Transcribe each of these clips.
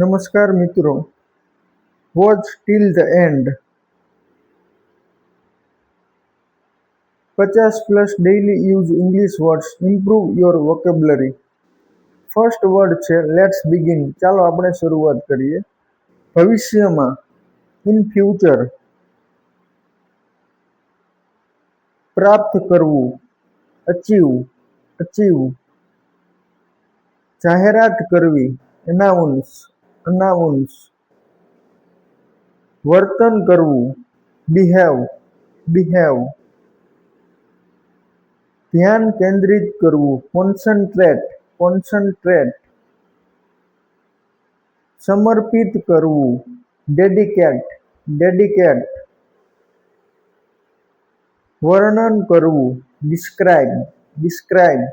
નમસ્કાર મિત્રો watch till the end પચાસ plus daily use English words improve your vocabulary first word છે let's begin ચાલો આપણે શરૂઆત કરીએ ભવિષ્યમાં ઇન ફ્યુચર પ્રાપ્ત કરવું અચીવ અચીવ જાહેરાત કરવી એનાઉન્સ प्रनाउंस वर्तन करव बिहेव बिहेव ध्यान केंद्रित करव कॉन्सन्ट्रेट कॉन्सन्ट्रेट समर्पित करव डेडिकेट डेडिकेट वर्णन करव डिस्क्राइब डिस्क्राइब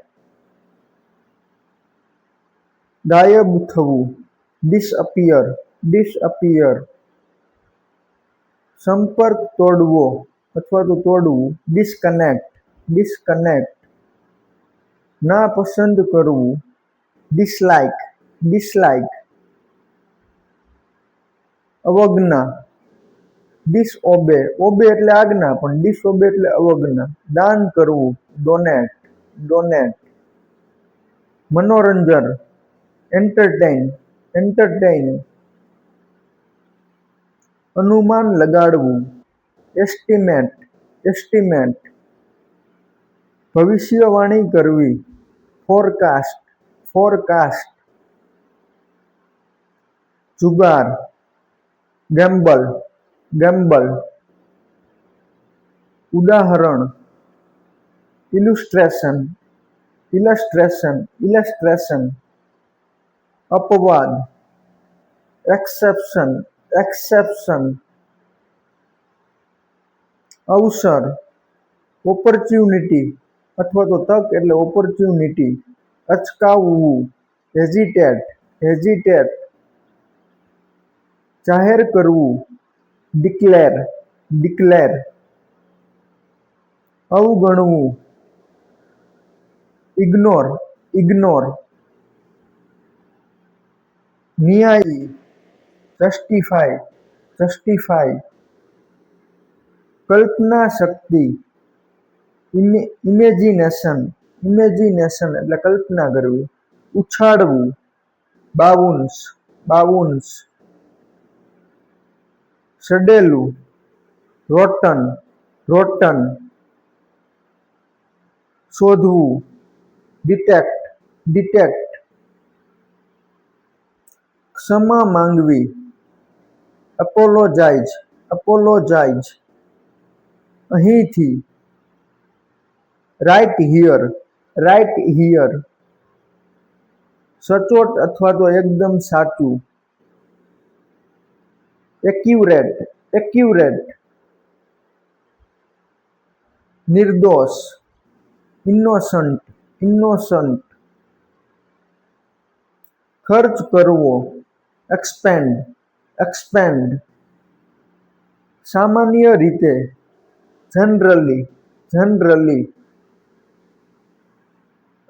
गायब थवू डिसअपियर डिसअपियर संपर्क तोड़वो अथवा तो तोड़वो डिस्कनेक्ट डिस्कनेक्ट ना पसंद करवो डिसलाइक डिसलाइक अवज्ञा डिसओबे ओबे એટલે આજ્ઞા પણ ડિસઓબે એટલે અવજ્ઞા દાન કરવું ડોનેટ ડોનેટ મનોરંજન એન્ટરટેઇન અનુમાન લગાડવું એસ્ટિમેટ એસ્ટિમેટ ભવિષ્યવાણી કરવી ફોરકાસ્ટ ફોરકાસ્ટ જુગાર ગેમ્બલ ગેમ્બલ ઉદાહરણ ઇલુસ્ટ્રેશન ઇલસ્ટ્રેશન ઇલસ્ટ્રેશન अपवाद एक्सेप्शन एक्सेप्शन अवसर ऑपर्च्युनिटी अथवा तो तक એટલે ઓપોર્ચ્યુનિટી અચકાવું હેઝિટેટ હેઝિટેટ જાહેર કરવું ડીક્લેર ડીક્લેર અવગણવું ઇગનોર ઇગનોર न्यायी जस्टिफाई जस्टिफाई કલ્પના શક્તિ ઇમેજિનેશન ઇમેજિનેશન એટલે કલ્પના કરવી ઉછાળવું બાવુન્સ બાવુન્સ સડેલું રોટન રોટન શોધવું ડિટેક્ટ ડિટેક્ટ ક્ષમા માંગવી અપોલોજાઇઝ અપોલોજાઇઝ અહીંથી રાઇટ હિયર રાઇટ હિયર સચોટ અથવા તો એકદમ સાચું એક્યુરેટ એક્યુરેટ નિર્દોષ ઇનોસન્ટ ઇનોસન્ટ ખર્ચ કરવો એક્સપેન્ડ એક્સપેન્ડ સામાન્ય રીતે જનરલી જનરલી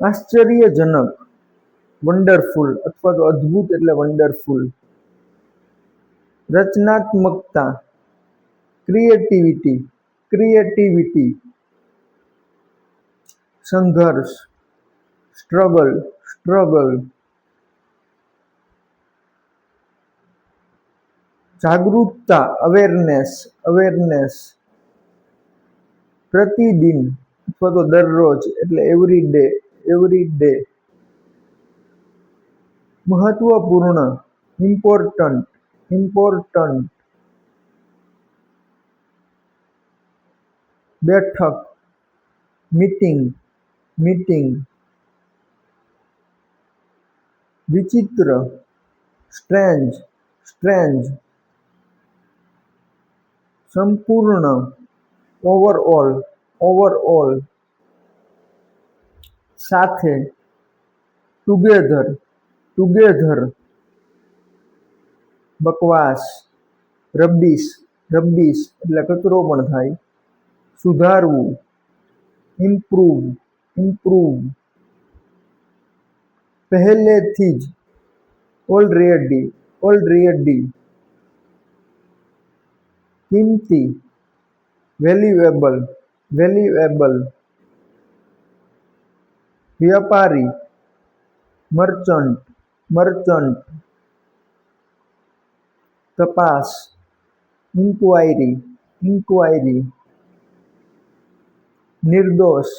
આશ્ચર્યજનક વન્ડરફુલ અથવા તો અદ્ભુત એટલે વન્ડરફુલ રચનાત્મકતા ક્રિએટિવિટી ક્રિએટિવિટી સંઘર્ષ સ્ટ્રગલ સ્ટ્રગલ जागरूकता अवेरनेस अवेरनेस प्रतिदिन अथवा तो दर रोज at every day every day महत्वपूर्ण इम्पोर्टंट इम्पोर्टंट बैठक मीटिंग मीटिंग विचित्र स्ट्रेंज स्ट्रेंज संपूर्ण ओवरऑल ओवरऑल साथे टुगेदर टुगेदर बकवास रद्दीस रद्दीस એટલે કચરો પણ થાય સુધારવું ઇમ્પ્રૂવ ઇમ્પ્રૂવ પહેલેથી જ ઓલ્ડ રેડ ઓલ્ડ રેડ કિંમતી વેલ્યુએબલ વેલ્યુએબલ વ્યાપારી મર્ચન્ટ મર્ચન્ટ તપાસ ઇન્કવાયરી ઇન્કવાયરી નિર્દોષ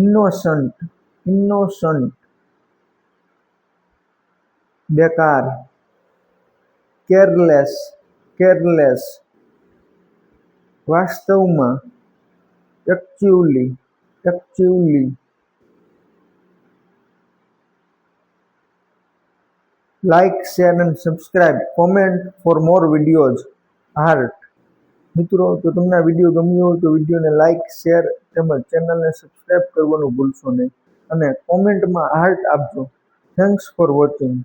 ઇનોસન્ટ ઇનોસન્ટ બેકાર કેરલેસ કેરલેસ વાસ્તવમાં actually actually like share and subscribe comment for more videos heart મિત્રો તો તમને આ વિડીયો ગમ્યો હોય તો વિડીયોને લાઇક શેર તેમજ ચેનલને સબસ્ક્રાઇબ કરવાનું ભૂલશો નહીં અને કોમેન્ટમાં હાર્ટ આપજો થેન્ક્સ ફોર વોચિંગ